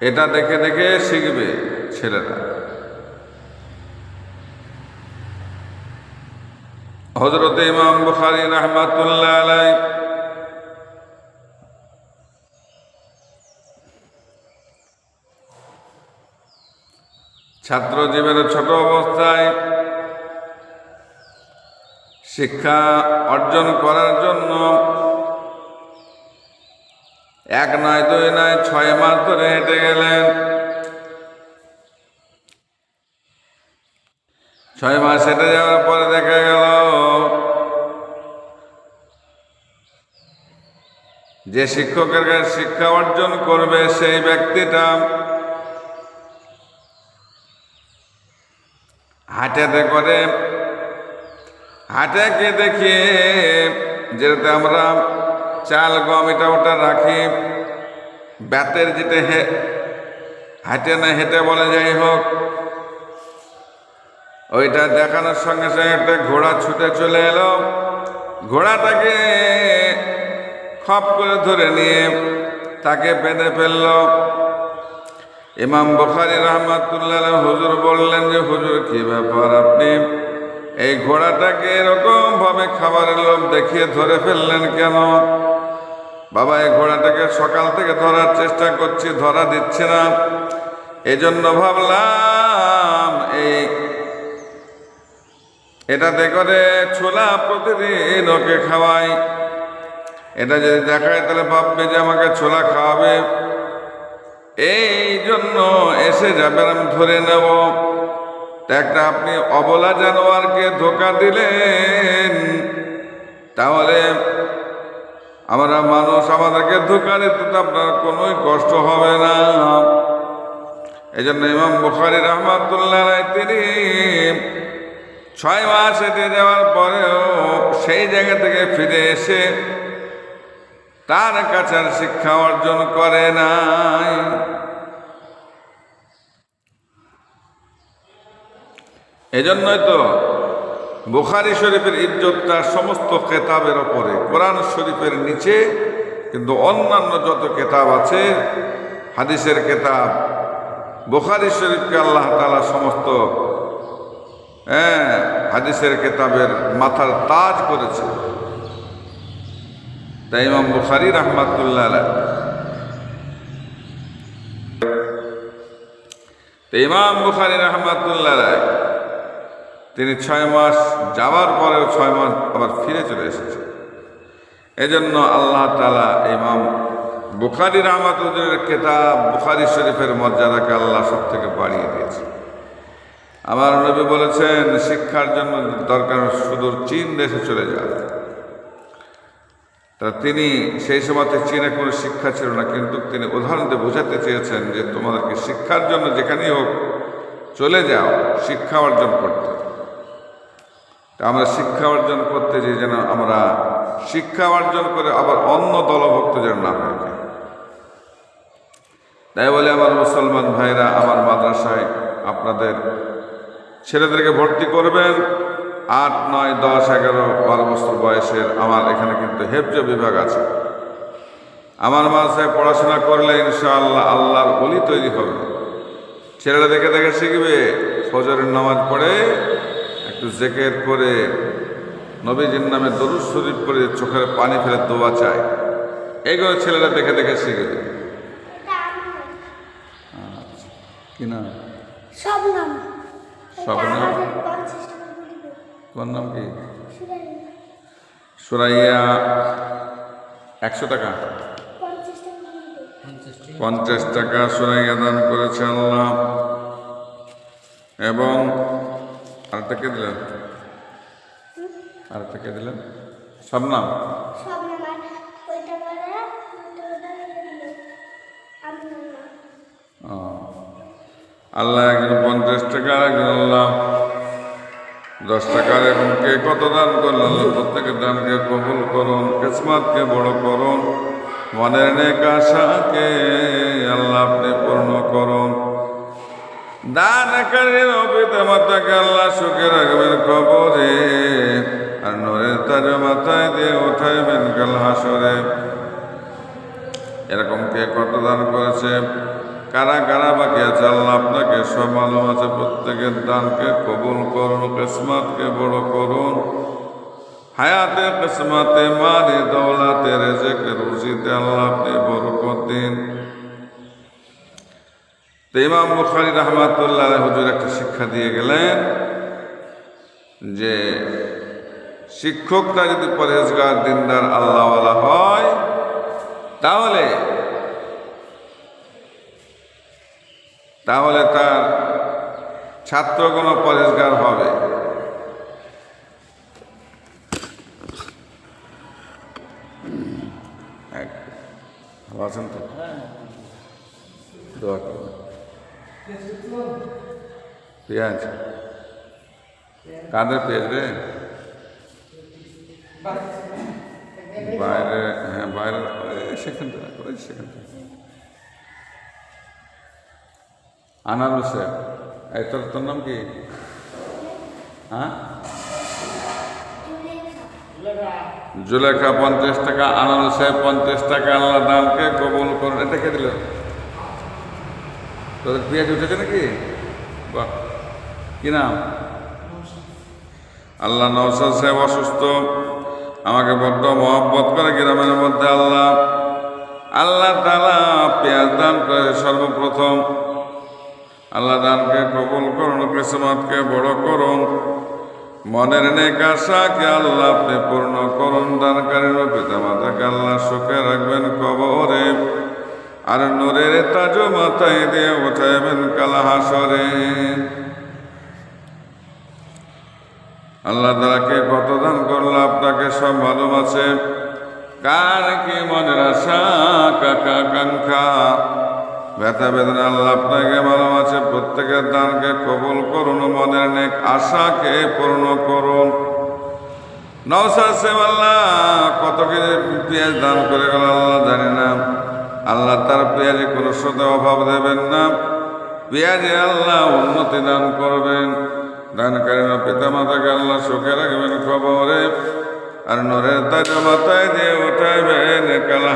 এটা দেখে দেখে শিখবে ছেলেরা। হজরত ইমাম বুখারি রহমাতুল্লাহ আলাই ছাত্র জীবনের ছোট অবস্থায় শিক্ষা অর্জন করার জন্য এক নয় দুই নয় ছয় মাস ধরে হেঁটে গেলেন। ছয় মাস হেঁটে যাওয়ার পরে দেখা গেল, যে শিক্ষকের কাছে শিক্ষা অর্জন করবে সেই ব্যক্তিটা হাটেতে করে, হাটেকে দেখিয়ে যেটাতে আমরা চাল গম এটা ওটা রাখি। ব্যাতের যেটা হে হাটে না হেঁটে বলে যাই হোক। ওইটা দেখানোর সঙ্গে সঙ্গে একটা ঘোড়া ছুটে চলে এলো। ঘোড়াটাকে খপ করে ধরে নিয়ে তাকে বেঁধে ফেলল। ইমাম বখারি রহমাতুল্লাহ হুজুর বললেন যে, হুজুর, কি ব্যাপার আপনি? এই ঘোড়াটাকে এরকম ভাবে খাবারের লোভ দেখিয়ে ধরে ফেললেন কেন? বাবা, এই ঘোড়াটাকে সকাল থেকে ধরার চেষ্টা করছি, ধরা দিচ্ছে না। এজন্য ভাবলাম এই এটাতে করে ছোলা প্রতিদিন ওকে খাওয়াই। এটা যদি দেখায়, তাহলে ভাববে যে আমাকে ছোলা খাওয়াবে। এই জন্য এসে যাবে, আমি ধরে নেব। একটা আপনি অবলা জানোয়ারকে ধোকা দিলেন, তাহলে আমরা মানুষ, আমাদেরকে ধোকা দিতে আপনার কোনোই কষ্ট হবে না। এই জন্য ইমাম বুখারি রহমাতুল্লাহ তিনি ছয় মাস হেঁটে যাওয়ার পরেও সেই জায়গা থেকে ফিরে এসে তার কাছে শিক্ষা অর্জন করে নাই। এজন্যই তো বুখারি শরীফের ইজ্জতটা সমস্ত কেতাবের ওপরে, কোরআন শরীফের নিচে, কিন্তু অন্যান্য যত কেতাব আছে, হাদিসের কেতাব, বুখারি শরীফকে আল্লাহ তালা সমস্ত হ্যাঁ হাদিসের কেতাবের মাথার তাজ করেছে। তাই ইমাম বুখারি রহমাতুল্লাহ ইমাম বুখারি রহমাতুল্লাহ আলাইহ। তিনি ছয় মাস যাওয়ার পরেও ছয় মাস আবার ফিরে চলে এসেছে এজন্য আল্লাহ তালা ইমাম বুখারি রহমাতুল্লাহের কেতাব, বুখারি শরীফের মর্যাদাকে আল্লাহ সব থেকে বাড়িয়ে দিয়েছে। আমার নবী বলেছেন, শিক্ষার জন্য দরকার সুদূর চীন দেশে চলে যান। তা তিনি সেই সময়তে চীনে কোনো শিক্ষা ছিল না, কিন্তু তিনি উদাহরণ দিয়ে বোঝাতে চেয়েছেন যে তোমাদেরকে শিক্ষার জন্য যেখানেই হোক চলে যাও, শিক্ষা অর্জন করতে। তা আমরা শিক্ষা অর্জন করতে যে যেন আমরা শিক্ষা অর্জন করে আবার অন্য দলভুক্ত যেন না হয়ে যায়। তাই বলে আমার মুসলমান ভাইরা, আমার মাদ্রাসায় আপনাদের ছেলেদেরকে ভর্তি করবেন। আট, নয়, দশ, এগারো, বারো বছর বয়সের আমার এখানে কিন্তু হেফজ বিভাগ আছে। আমার মাসায় পড়াশোনা করলে ইনশাআল্লাহ আল্লাহর বলি তৈরি হবে। ছেলেরা দেখে দেখে শিখবে, ফজরের নামাজ পড়ে একটু জেকের করে নবীজির নামে দরুদ শরীফ করে চোখের পানি ফেলে দোয়া চায়। এইগুলো ছেলেরা দেখে দেখে শিখবে আচ্ছা, কি না সব নাম। সব নাম? তোমার নাম কি? সুরাইয়া। একশো টাকা। পঞ্চাশ টাকা করে পঞ্চাশ টাকা সুরাইয়া দান করেছে আল্লাহ। এবং আরেকটা কে দিলেন? আরেকটা কে দিলেন? সব নাম সব নাম আর ওইটা করে ওইটা ওটা লিখে দিল? আপনার নাম ও। আল্লাহ একজন পঞ্চাশ টাকা একজন আল্লাহ দশ টাকার এবং কে কত দান করলেন আল্লাহ প্রত্যেকের দানকে কবুল করুন কিসমতকে বড় করুন মনের নেক আশাকে আল্লাহ আপনি পূর্ণ করুন। সুখে রাখবেন আর তার মাথায় দিয়ে এরকম কে কত দান করেছে? কারা কারা বাকি আছে? আল্লাহ আপনাকে সব মালুম আছে। প্রত্যেকের দানকে কবুল করুন, কিসমতকে বড় করুন। হায়াতে, কিসমতে মারি দৌলাতে, রেজেকে, রুজিতে আল্লাহ আপনি বরকত দিন। তো ইমাম বুখারি রহমাতুল্লাহ হুজুর একটা শিক্ষা দিয়ে গেলেন যে শিক্ষকটা যদি পরেজগার দিনদার আল্লাহওয়ালা হয় তাহলে তাহলে তার ছাত্রগণ পরেজগার হবে। ভালো আছেন তো? দোয়া করুন। পেঁয়াজ। কাদের পেঁয়াজ রে? বাইরে হ্যাঁ বাইরে সেখান থেকে, ওই সেখান থেকে। আনারু স্যার এই তোর তোর নাম কি? হ্যাঁ? জুলেখা, পঞ্চাশ টাকা, আনারু সাহেব পঞ্চাশ টাকা আল্লাহ দানকে কবুল করুন এটা কে দিল? তোদের পেঁয়াজ উঠেছে নাকি? বাহ, কি নাম? আল্লাহ নওসাদ সাহেব অসুস্থ। আমাকে বড্ড মহব্বত করে গ্রামের মধ্যে আল্লাহ। আল্লাহ তালা পেঁয়াজ দান করে সর্বপ্রথম। আল্লাহ দানকে কবল করুন, কিসমতকে বড় করুন। মনের নেক আশাকে আল্লাহ আপনি পূর্ণ করুন, দানকারীর পিতা মাতাকে আল্লাহ সুখে রাখবেন কবরে। আর নূরের তাজো মাথায় দিয়ে উঠাইবেন কালা হাসরে আল্লাহ তালাকে কত দান করল, আপনাকে সব মালুম আছে। কার কি মনের আশা, কাকা আকাঙ্ক্ষা ব্যথা বেদনা আল্লাহ আপনাকে মালুম আছে। প্রত্যেকের দানকে কবুল করুন, মনের নেক আশাকে পূর্ণ করুন। নওসাদ সেম আল্লাহ কত কেজি পেঁয়াজ দান করে গেল, আল্লাহ জানি না। আল্লাহ তার পেঁয়াজে কোনো সাথে অভাব দেবেন না। পেঁয়াজে আল্লাহ উন্নতি দান করবেন। দানকারীর পিতা মাতাকে আল্লাহ সুখে রাখবেন খবরে। আর নরের তাজা মাথায় দিয়ে উঠাইবেন কালা